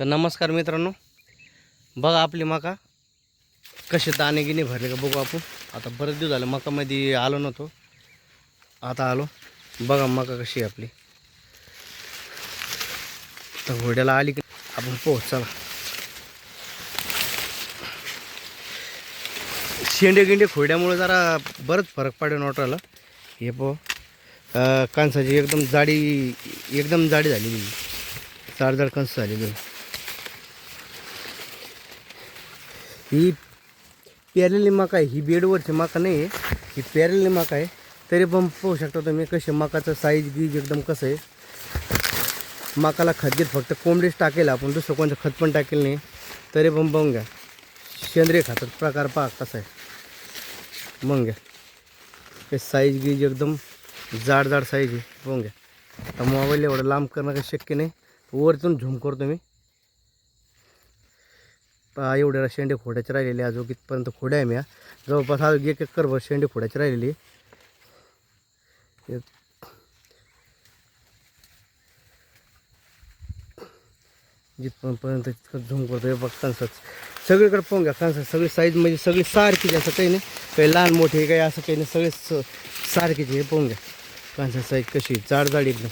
तर नमस्कार मित्रांनो. बघा आपली मका. कसे दाणे गिने भरले का बघू आपण. आता बरेच दिवस झाले मकामध्ये आलो नव्हतो. आता आलो. बघा मका कशी आहे आपली. तर घोड्याला आली की आपण पोहोच चला. शेंडे गिंडे खोड्यामुळे जरा बरंच फरक पडेल वाटायला. हे पो कणसाची एकदम जाडी एकदम जाडी झालेली. जाड जाड कणस झालेली. ही पेरलेली मका आहे. ही बेडवरची मका नाही आहे ही पेरलेली मका आहे. तरी पण पाहू शकता तुम्ही कसे मकाचं साईज गीज एकदम कसं आहे. मकाला खत फक्त कोंबडीच टाकेल आपण दुसरं कोणतं खत पण टाकेल नाही. तरी पण बघून घ्या. सेंद्रिय खताचा प्रकार पहा कसा आहे. बघून घ्या. हे साईज गीज एकदम जाड जाड साईज आहे. बघून घ्या. आता मोबाईल एवढं लांब करणं काही शक्य नाही. वरतून झुम करतो मी पहा एवढ्या शेंडे खोड्याचे राहिलेले अजून कितपर्यंत खोड्या आहे मी हा. जवळपास अजून एक एकर भर शेंडे खोड्याचे राहिलेली जिथपर्यंत तितकं झूम करतो हे बघ कणसाच. सगळीकडे पाहून घ्या कणसात सगळी साईज म्हणजे सगळी सारखीच असं काही नाही. काही लहान मोठे काही असं काही नाही. सगळे स- सारखीच हे पाहून घ्या. कणसाची साईज कशी जाड जाड एकदम.